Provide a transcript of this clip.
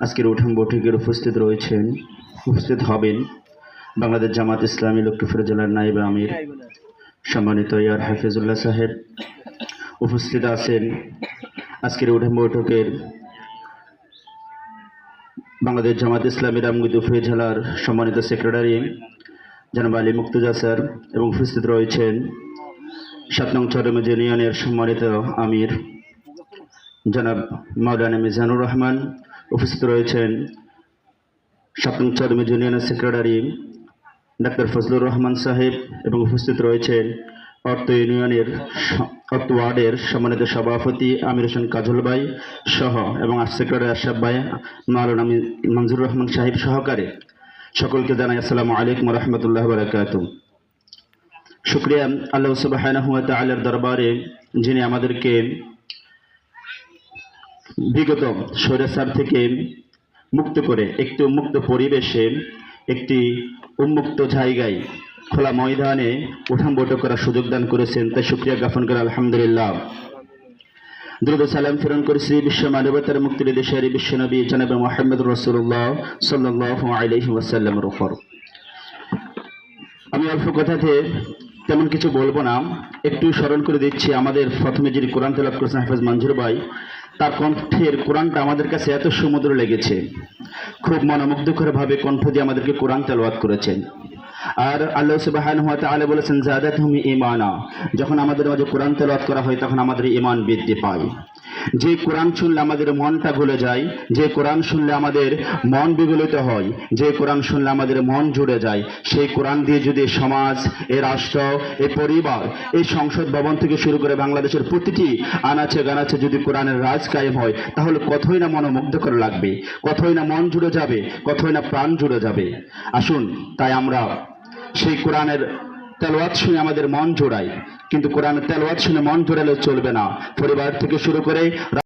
আজকের উঠান বৈঠকের উপস্থিত রয়েছেন, উপস্থিত হবেন বাংলাদেশ জামাত ইসলামী লক্ষ্মীপুর জেলার নাইব আমির, সম্মানিত ইয়ার হাফিজুল্লাহ সাহেব। উপস্থিত আছেন আজকের উঠান বৈঠকের বাংলাদেশ জামাত ইসলামী রামগুদুফি জেলার সম্মানিত সেক্রেটারি জনাব আলী মুক্তজা স্যার এবং উপস্থিত রয়েছেন সাত নং চরমজ ইউনিয়নের সম্মানিত আমির জনাব মাওলানা মিজানুর রহমান উপস্থিত রয়েছেন সাত নং চরমজ ইউনিয়নের সেক্রেটারি ডাক্তার ফজলুর রহমান সাহেব এবং উপস্থিত রয়েছেন অর্থ ইউনিয়নের অর্থ ওয়ার্ডের সম্মানিত সভাপতি আমির হোসেন কাজল ভাই সহ এবং আর সেক্রেটারি আশরাফ ভাই, মাওলানা মি- মঞ্জুর রহমান সাহেব সহকারে। সকলকে জানাই আসসালামু আলাইকুম রহমতুল্লাহ বারাকাতু শুক্রিয়া আল্লাহ সুবাহানাহু ওয়া তাআলার দরবারে যিনি আমাদেরকে বিগত স্বৈরাচার থেকে মুক্ত করে একটি উন্মুক্ত পরিবেশে একটি উন্মুক্ত জায়গায় খোলা ময়দানে উঠান বৈঠক করার সুযোগ দান করেছেন। তাই শুক্রিয়া জ্ঞাপন করে আলহামদুলিল্লাহ। দ্রুত সালাম ফেরন করেছি বিশ্ব মানবতার মুক্তির দেশের বিশ্বনবী জনাব মোহাম্মদ রসুল্লাহ সাল্লাহ আলহি ওয়াসাল্লামের আমি অল্প কথাতে তেমন কিছু বলব না। একটু স্মরণ করে দিচ্ছি আমাদের প্রথমে যিনি কোরআন তেলাপ করেছেন হাফেজ মঞ্জুর ভাই তার কণ্ঠের কোরআনটা আমাদের কাছে এত সমুদ্র লেগেছে। খুব মনোমুগ্ধকরভাবে কণ্ঠ দিয়ে আমাদেরকে কোরআন তেলওয়াত করেছেন। আর আল্লাহ সুবাহান হাত আলে বলেছেন জাদাত হুমি ইমানা যখন আমাদের মাঝে কোরআন তেলাওয়াত করা হয়, তখন আমাদের ইমান বৃদ্ধি পায়। যে কোরআন শুনলে আমাদের মনটা ভুলে যায়, যে কোরআন শুনলে আমাদের মন বিগলিত হয়, যে কোরআন শুনলে আমাদের মন জুড়ে যায়, সেই কোরআন দিয়ে যদি সমাজ, এ রাষ্ট্র, এ পরিবার এই সংসদ ভবন থেকে শুরু করে বাংলাদেশের প্রতিটি আনাচে গানাচে যদি কোরআনের রাজ কায়েম হয়, তাহলে কতই না মনোমুগ্ধকর লাগবে, কতই না মন জুড়ে যাবে, কতই না প্রাণ জুড়ে যাবে। আসুন, তাই আমরা সেই কোরআনের তেলোয়াত শুনে আমাদের মন জোড়ায়। কিন্তু কোরআনের তেলোয়াত শুনে মন জোড়ালে চলবে না। পরিবার থেকে শুরু করে